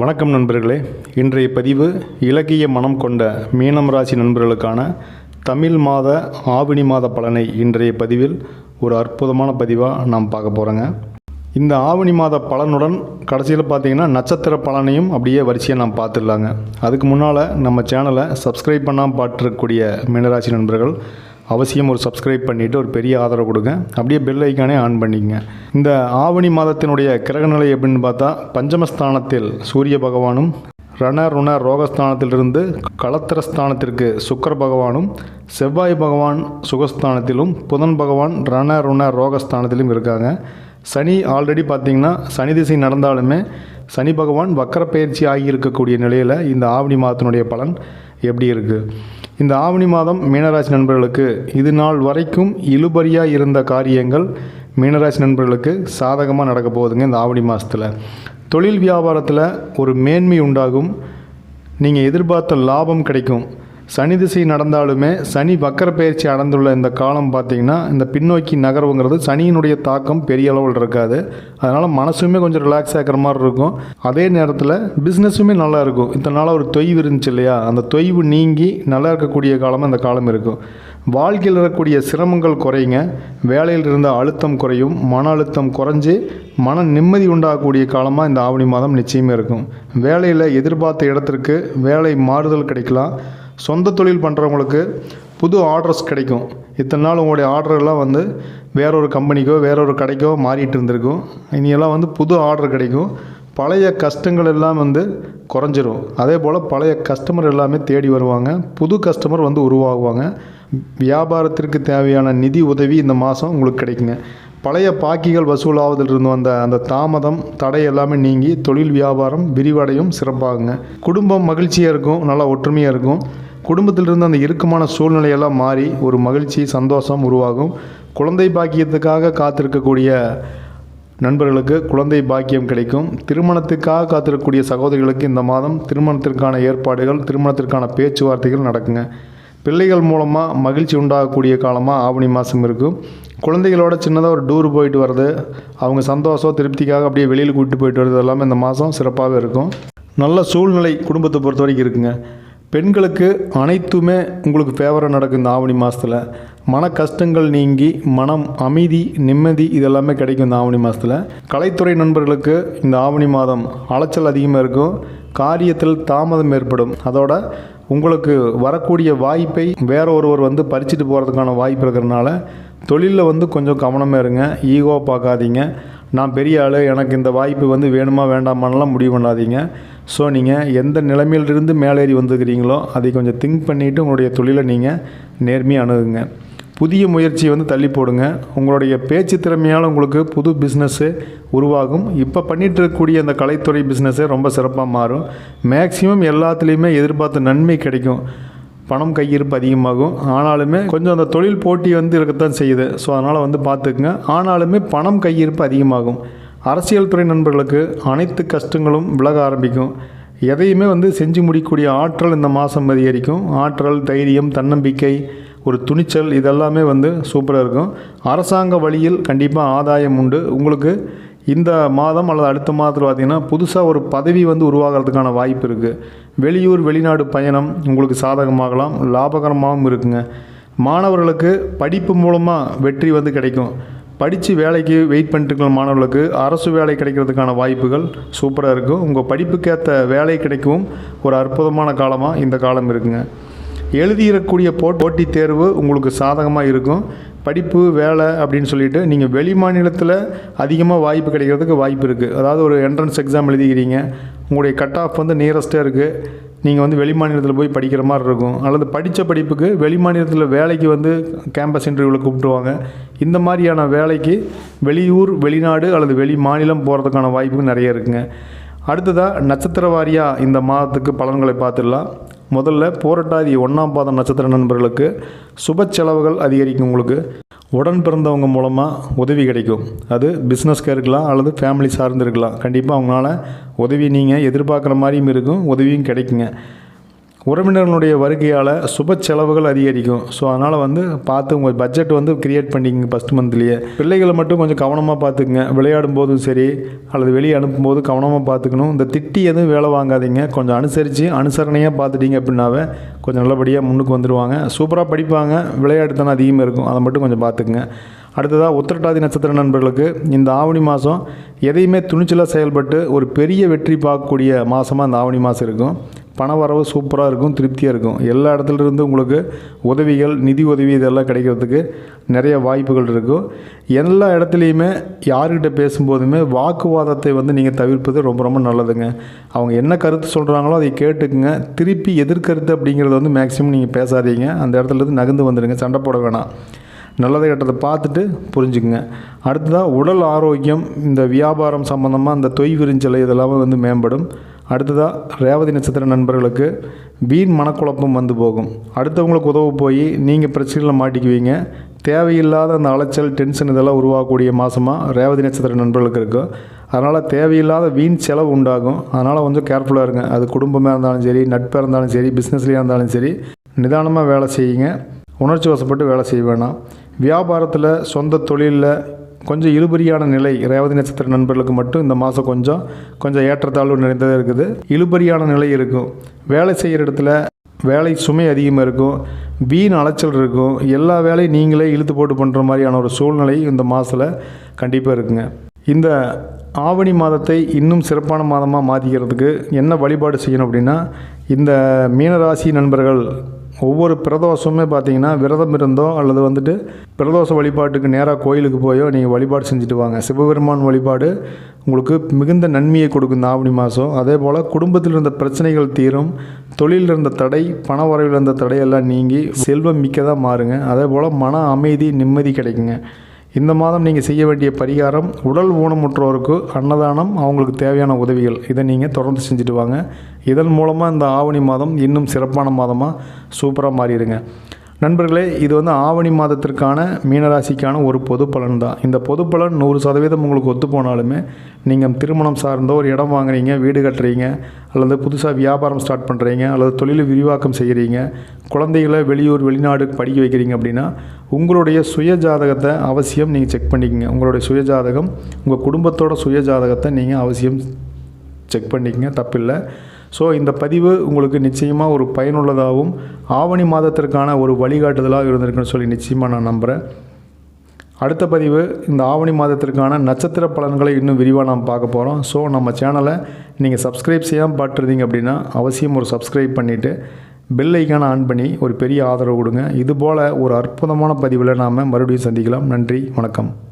வணக்கம் நண்பர்களே. இன்றைய பதிவு இலக்கிய மனம் கொண்ட மீனம் ராசி நண்பர்களுக்கான தமிழ் மாத ஆவணி மாத பலனை இன்றைய பதிவில் ஒரு அற்புதமான பதிவாக நாம் பார்க்க போகிறோங்க இந்த ஆவணி மாத பலனுடன் கடைசியில் பார்த்தீங்கன்னா நட்சத்திர பலனையும் அப்படியே வரிசையாக நாம் பார்த்துடலாங்க. அதுக்கு முன்னால் நம்ம சேனலை சப்ஸ்கிரைப் பண்ணாமல் பார்த்துருக்கக்கூடிய மீனராசி நண்பர்கள் அவசியம் ஒரு சப்ஸ்கிரைப் பண்ணிவிட்டு ஒரு பெரிய ஆதரவு கொடுங்க. அப்படியே பெல் ஐக்கானே ஆன் பண்ணிக்கங்க. இந்த ஆவணி மாதத்தினுடைய கிரகநிலை எப்படின்னு பார்த்தா பஞ்சமஸ்தானத்தில் சூரிய பகவானும் ரண ருண ரோகஸ்தானத்திலிருந்து களத்திரஸ்தானத்திற்கு சுக்கர பகவானும் செவ்வாய் பகவான் சுகஸ்தானத்திலும் புதன் பகவான் ரண ருண ரோகஸ்தானத்திலும் இருக்காங்க. சனி ஆல்ரெடி பார்த்தீங்கன்னா சனி திசை நடந்தாலுமே சனி பகவான் வக்கர பயிற்சி ஆகி இருக்கக்கூடிய நிலையில் இந்த ஆவணி மாதத்தினுடைய பலன் எப்படி இருக்குது இந்த ஆவணி மாதம் மீனராசி நண்பர்களுக்கு இது நாள் வரைக்கும் இழுபறியாக இருந்த காரியங்கள் மீனராசி நண்பர்களுக்கு சாதகமாக நடக்க போகுதுங்க இந்த ஆவணி மாதத்தில் தொழில் வியாபாரத்தில் ஒரு மேன்மை உண்டாகும். நீங்கள் எதிர்பார்த்த லாபம் கிடைக்கும். சனி திசை நடந்தாலுமே சனி வக்கர பயிற்சி அடைந்துள்ள இந்த காலம் பார்த்தீங்கன்னா இந்த பின்னோக்கி நகர்வுங்கிறது சனியினுடைய தாக்கம் பெரிய அளவில் இருக்காது. அதனால் மனசுமே கொஞ்சம் ரிலாக்ஸ் ஆகிற மாதிரி இருக்கும். அதே நேரத்தில் பிஸ்னஸுமே நல்லா இருக்கும். இத்தனை நாளாக ஒரு தொய்வு இருந்துச்சு இல்லையா? அந்த தொய்வு நீங்கி நல்லா இருக்கக்கூடிய காலமாக இந்த காலம் இருக்கும். வாழ்க்கையில் இருக்கக்கூடிய சிரமங்கள் குறையுங்க. வேலையில் இருந்த அழுத்தம் குறையும். மன அழுத்தம் குறைஞ்சு மன நிம்மதி உண்டாகக்கூடிய காலமாக இந்த ஆவணி மாதம் நிச்சயமே இருக்கும். வேலையில் எதிர்பார்த்த இடத்திற்கு வேலை மாறுதல் கிடைக்கலாம். சொந்த தொழில் பண்ணுறவங்களுக்கு புது ஆர்டர்ஸ் கிடைக்கும். இத்தனை நாள் உங்களுடைய ஆர்டரெல்லாம் வந்து வேற ஒரு கம்பெனிக்கோ வேற ஒரு கடைக்கோ மாறிட்டு இருந்திருக்கும். இனியெல்லாம் வந்து புது ஆர்டர் கிடைக்கும். பழைய கஷ்டங்கள் எல்லாம் வந்து குறைஞ்சிரும். அதே போல் பழைய கஸ்டமர் எல்லாமே தேடி வருவாங்க. புது கஸ்டமர் வந்து உருவாகுவாங்க. வியாபாரத்திற்கு தேவையான நிதி உதவி இந்த மாதம் உங்களுக்கு கிடைக்குங்க. பழைய பாக்கிகள் வசூலாவதில் இருந்து வந்த அந்த தாமதம் தடை எல்லாமே நீங்கி தொழில் வியாபாரம் விரிவடையும் சிறப்பாகுங்க. குடும்பம் மகிழ்ச்சியாக இருக்கும் நல்லா ஒற்றுமையாக இருக்கும். குடும்பத்திலிருந்து அந்த இறுக்கமான சூழ்நிலையெல்லாம் மாறி ஒரு மகிழ்ச்சி சந்தோஷம் உருவாகும். குழந்தை பாக்கியத்துக்காக காத்திருக்கக்கூடிய நண்பர்களுக்கு குழந்தை பாக்கியம் கிடைக்கும். திருமணத்துக்காக காத்திருக்கக்கூடிய சகோதரிகளுக்கு இந்த மாதம் திருமணத்திற்கான ஏற்பாடுகள் திருமணத்திற்கான பேச்சுவார்த்தைகள் நடக்குங்க. பிள்ளைகள் மூலமாக மகிழ்ச்சி உண்டாகக்கூடிய காலமாக ஆவணி மாதம் இருக்கும் குழந்தைகளோட சின்னதாக ஒரு டூர் போயிட்டு வர்றது அவங்க சந்தோஷம் திருப்திக்காக அப்படியே வெளியில் கூட்டிட்டு போயிட்டு வர்றது எல்லாமே இந்த மாதம் சிறப்பாக இருக்கும். நல்ல சூழ்நிலை குடும்பத்தை பொறுத்த வரைக்கும் இருக்குங்க. பெண்களுக்கு அனைத்துமே உங்களுக்கு ஃபேவராக நடக்கும் இந்த ஆவணி மாதத்தில் மன கஷ்டங்கள் நீங்கி மனம் அமைதி நிம்மதி இதெல்லாமே கிடைக்கும் இந்த ஆவணி மாதத்தில் கலைத்துறை நண்பர்களுக்கு இந்த ஆவணி மாதம் அலைச்சல் அதிகமாக இருக்கும். காரியத்தில் தாமதம் ஏற்படும். அதோட உங்களுக்கு வரக்கூடிய வாய்ப்பை வேற ஒருவர் வந்து பறிச்சுட்டு போகிறதுக்கான வாய்ப்பு இருக்கிறனால தொழிலில் வந்து கொஞ்சம் கவனமாக இருங்க. ஈகோ பார்க்காதீங்க. நான் பெரிய ஆள் எனக்கு இந்த வாய்ப்பு வந்து வேணுமா வேண்டாமான்லாம் முடிவு பண்ணாதீங்க. ஸோ நீங்கள் எந்த நிலைமையிலிருந்து மேலேறி வந்துருக்கிறீங்களோ அதை கொஞ்சம் திங்க் பண்ணிவிட்டு உங்களுடைய தொழிலை நீங்கள் நேர்மையாக அணுகுங்க. புதிய முயற்சியை வந்து தள்ளி போடுங்க. உங்களுடைய பேச்சு திறமையால் உங்களுக்கு புது பிஸ்னஸ்ஸு உருவாகும். இப்போ பண்ணிகிட்டு இருக்கக்கூடிய அந்த கலைத்துறை பிஸ்னஸே ரொம்ப சிறப்பாக மாறும். மேக்ஸிமம் எல்லாத்துலேயுமே எதிர்பார்த்த நன்மை கிடைக்கும். பணம் கையிருப்பு அதிகமாகும். ஆனாலுமே கொஞ்சம் அந்த தொழில் போட்டி வந்து இருக்கத்தான் செய்யுது. ஸோ அதனால் வந்து பார்த்துக்குங்க ஆனாலுமே பணம் கையிருப்பு அதிகமாகும். அரசியல் துறை நண்பர்களுக்கு அனைத்து கஷ்டங்களும் விலக ஆரம்பிக்கும். எதையுமே வந்து செஞ்சு முடிக்கக்கூடிய ஆற்றல் இந்த மாதம் அதிகரிக்கும். ஆற்றல் தைரியம் தன்னம்பிக்கை ஒரு துணிச்சல் இதெல்லாமே வந்து சூப்பராக இருக்கும். அரசாங்க வழியில் கண்டிப்பாக ஆதாயம் உண்டு. உங்களுக்கு இந்த மாதம் அல்லது அடுத்த மாதத்தில் பார்த்திங்கன்னா புதுசாக ஒரு பதவி வந்து உருவாகிறதுக்கான வாய்ப்பு இருக்குது வெளியூர் வெளிநாடு பயணம் உங்களுக்கு சாதகமாகலாம் லாபகரமாகவும் இருக்குங்க. மாணவர்களுக்கு படிப்பு மூலமாக வெற்றி வந்து கிடைக்கும். படித்து வேலைக்கு வெயிட் பண்ணிட்டுருக்க மாணவர்களுக்கு அரசு வேலை கிடைக்கிறதுக்கான வாய்ப்புகள் சூப்பராக இருக்கும். உங்கள் படிப்புக்கேற்ற வேலை கிடைக்கவும் ஒரு அற்புதமான காலமாக இந்த காலம் இருக்குங்க. எழுதியிருக்கக்கூடிய போட் போட்டித் தேர்வு உங்களுக்கு சாதகமாக இருக்கும். படிப்பு வேலை அப்படின்னு சொல்லிட்டு நீங்கள் வெளி மாநிலத்தில் அதிகமாக வாய்ப்பு கிடைக்கிறதுக்கு வாய்ப்பு இருக்குது அதாவது ஒரு என்ட்ரன்ஸ் எக்ஸாம் எழுதிக்கிறீங்க. உங்களுடைய கட் ஆஃப் வந்து நியரஸ்ட்டாக இருக்குது நீங்கள் வந்து வெளி மாநிலத்தில் போய் படிக்கிற மாதிரி இருக்கும். அல்லது படித்த படிப்புக்கு வெளி மாநிலத்தில் வேலைக்கு வந்து கேம்பஸ் இன்டர்வியூவில் கூப்பிட்டுருவாங்க. இந்த மாதிரியான வேலைக்கு வெளியூர் வெளிநாடு அல்லது வெளி மாநிலம் போகிறதுக்கான வாய்ப்பு நிறைய இருக்குங்க. அடுத்ததாக நட்சத்திர வாரியாக இந்த மாதத்துக்கு பலன்களை பார்த்துடலாம். முதல்ல போரட்டாதி ஒன்றாம் பாதம் நட்சத்திர நண்பர்களுக்கு சுப செலவுகள் அதிகரிக்கும் உங்களுக்கு. உடன் பிறந்தவங்க மூலமாக உதவி கிடைக்கும். அது பிஸ்னஸ்க்காக இருக்கலாம் அல்லது ஃபேமிலி சார்ந்து இருக்கலாம். கண்டிப்பாக அவங்களால உதவி நீங்கள் எதிர்பார்க்குற மாதிரியும் இருக்கும் உதவியும் கிடைக்குங்க. உறவினர்களுடைய வருகையால் சுப செலவுகள் அதிகரிக்கும். ஸோ அதனால் வந்து பார்த்து உங்கள் பட்ஜெட் வந்து கிரியேட் பண்ணிக்கங்க ஃபஸ்ட் மந்த்லேயே பிள்ளைகளை மட்டும் கொஞ்சம் கவனமாக பார்த்துக்குங்க. விளையாடும் போதும் சரி அல்லது வெளியே அனுப்பும்போது கவனமாக பார்த்துக்கணும். இந்த திட்டி எதுவும் வேலை வாங்காதீங்க. கொஞ்சம் அனுசரித்து அனுசரணையாக பார்த்துட்டீங்க அப்படின்னாவே கொஞ்சம் நல்லபடியாக முன்னுக்கு வந்துடுவாங்க சூப்பராக படிப்பாங்க. விளையாட்டுத்தனம் அதிகமாக இருக்கும். அதை மட்டும் கொஞ்சம் பார்த்துக்குங்க. அடுத்ததாக உத்திரட்டாதி நட்சத்திர நண்பர்களுக்கு இந்த ஆவணி மாதம் எதையுமே துணிச்சலாக செயல்பட்டு ஒரு பெரிய வெற்றி பார்க்கக்கூடிய மாதமாக இந்த ஆவணி மாதம் இருக்கும். பண வரவு சூப்பராக இருக்கும் திருப்தியாக இருக்கும். எல்லா இடத்துலருந்து உங்களுக்கு உதவிகள் நிதி உதவி இதெல்லாம் கிடைக்கிறதுக்கு நிறைய வாய்ப்புகள் இருக்கும் எல்லா இடத்துலையுமே யாருக்கிட்ட பேசும்போதுமே வாக்குவாதத்தை வந்து நீங்கள் தவிர்ப்பது ரொம்ப ரொம்ப நல்லதுங்க. அவங்க என்ன கருத்து சொல்கிறாங்களோ அதை கேட்டுக்குங்க. திருப்பி எதிர்கருத்து அப்படிங்கிறது வந்து மேக்ஸிமம் நீங்கள் பேசாதீங்க. அந்த இடத்துல இருந்து நகர்ந்து வந்துடுங்க சண்டை போட வேணாம். நல்லதை கெட்டதை பார்த்துட்டு புரிஞ்சுக்குங்க. அடுத்ததாக உடல் ஆரோக்கியம் இந்த வியாபாரம் சம்மந்தமாக இந்த தொய் விரிஞ்சலை இதெல்லாமே வந்து மேம்படும். அடுத்ததாக ரேவதி நட்சத்திர நண்பர்களுக்கு வீண் மனக்குழப்பம் வந்து போகும். அடுத்தவங்களுக்கு உதவ போய் நீங்கள் பிரச்சனையில் மாட்டிக்குவீங்க. தேவையில்லாத அந்த அலைச்சல் டென்ஷன் இதெல்லாம் உருவாகக்கூடிய மாதமாக ரேவதி நட்சத்திர நண்பர்களுக்கு இருக்கும் அதனால் தேவையில்லாத வீண் செலவு உண்டாகும். அதனால் கொஞ்சம் கேர்ஃபுல்லாக இருங்க. அது குடும்பமாக இருந்தாலும் சரி நட்பாக இருந்தாலும் சரி பிஸ்னஸ்லேயே இருந்தாலும் சரி நிதானமாக வேலை செய்யுங்க. உணர்ச்சி வசப்பட்டு வேலை செய்ய வேணாம். வியாபாரத்தில் சொந்த தொழிலில் கொஞ்சம் இழுபறியான நிலை ரேவதி நட்சத்திர நண்பர்களுக்கு மட்டும் இந்த மாதம் கொஞ்சம் கொஞ்சம் ஏற்றத்தாழ்வு நிறைந்ததாக இருக்குது. இழுபறியான நிலை இருக்கும். வேலை செய்கிற இடத்துல வேலை சுமை அதிகமாக இருக்கும். வீண் அலைச்சல் இருக்கும். எல்லா வேலையும் நீங்களே இழுத்து போட்டு பண்ணுற மாதிரியான ஒரு சூழ்நிலை இந்த மாதத்தில் கண்டிப்பாக இருக்குங்க. இந்த ஆவணி மாதத்தை இன்னும் சிறப்பான மாதமாக மாற்றிக்கிறதுக்கு என்ன வழிபாடு செய்யணும் அப்படின்னா இந்த மீனராசி நண்பர்கள் ஒவ்வொரு பிரதோஷமே பார்த்தீங்கன்னா விரதம் இருந்தோ அல்லது வந்துட்டு பிரதோஷ வழிபாட்டுக்கு நேராக கோயிலுக்கு போயோ நீங்கள் வழிபாடு செஞ்சுட்டு வாங்க. சிவபெருமான் வழிபாடு உங்களுக்கு மிகுந்த நன்மையை கொடுக்கும் இந்த ஆவணி மாதம் அதே போல் குடும்பத்தில் இருந்த பிரச்சனைகள் தீரும் தொழிலில் இருந்த தடை பண வரவில் இருந்த தடையெல்லாம் நீங்கி செல்வம் மிக்கதாக மாறுங்க. அதே போல் மன அமைதி நிம்மதி கிடைக்குங்க. இந்த மாதம் நீங்கள் செய்ய வேண்டிய பரிகாரம் உடல் ஊனமுற்றோருக்கு அன்னதானம் அவங்களுக்கு தேவையான உதவிகள். இதை நீங்கள் தொடர்ந்து செஞ்சுட்டு வாங்க. இதன் மூலமாக இந்த ஆவணி மாதம் இன்னும் சிறப்பான மாதமாக சூப்பராக மாறிடுங்க. நண்பர்களே இது வந்து ஆவணி மாதத்திற்கான மீனராசிக்கான ஒரு பொது பலன் தான் இந்த பொது பலன் நூறு சதவீதம் உங்களுக்கு ஒத்து போனாலுமே நீங்கள் திருமணம் சார்ந்த ஒரு இடம் வாங்குறீங்க வீடு கட்டுறீங்க அல்லது புதுசாக வியாபாரம் ஸ்டார்ட் பண்ணுறீங்க அல்லது தொழில் விரிவாக்கம் செய்கிறீங்க குழந்தைகளை வெளியூர் வெளிநாடு படிக்க வைக்கிறீங்க அப்படின்னா உங்களுடைய சுய ஜாதகத்தை அவசியம் நீங்கள் செக் பண்ணிக்கங்க. உங்களுடைய சுய ஜாதகம் உங்கள் குடும்பத்தோட சுய ஜாதகத்தை நீங்கள் அவசியம் செக் பண்ணிக்கங்க. தப்பில்லை. ஸோ இந்த பதிவு உங்களுக்கு நிச்சயமாக ஒரு பயனுள்ளதாகவும் ஆவணி மாதத்திற்கான ஒரு வழிகாட்டுதலாக இருந்திருக்குன்னு சொல்லி நிச்சயமாக நான் நம்புகிறேன் அடுத்த பதிவு இந்த ஆவணி மாதத்திற்கான நட்சத்திர பலன்களை இன்னும் விரிவாக நாம் பார்க்க போகிறோம் ஸோ நம்ம சேனலை நீங்கள் சப்ஸ்கிரைப் செய்யாமல் பார்த்துருந்தீங்க அப்படின்னா அவசியம் ஒரு சப்ஸ்கிரைப் பண்ணிவிட்டு பெல் ஐக்கான ஆன் பண்ணி ஒரு பெரிய ஆதரவு கொடுங்க. இதுபோல் ஒரு அற்புதமான பதிவில் நாம் மறுபடியும் சந்திக்கலாம். நன்றி வணக்கம்.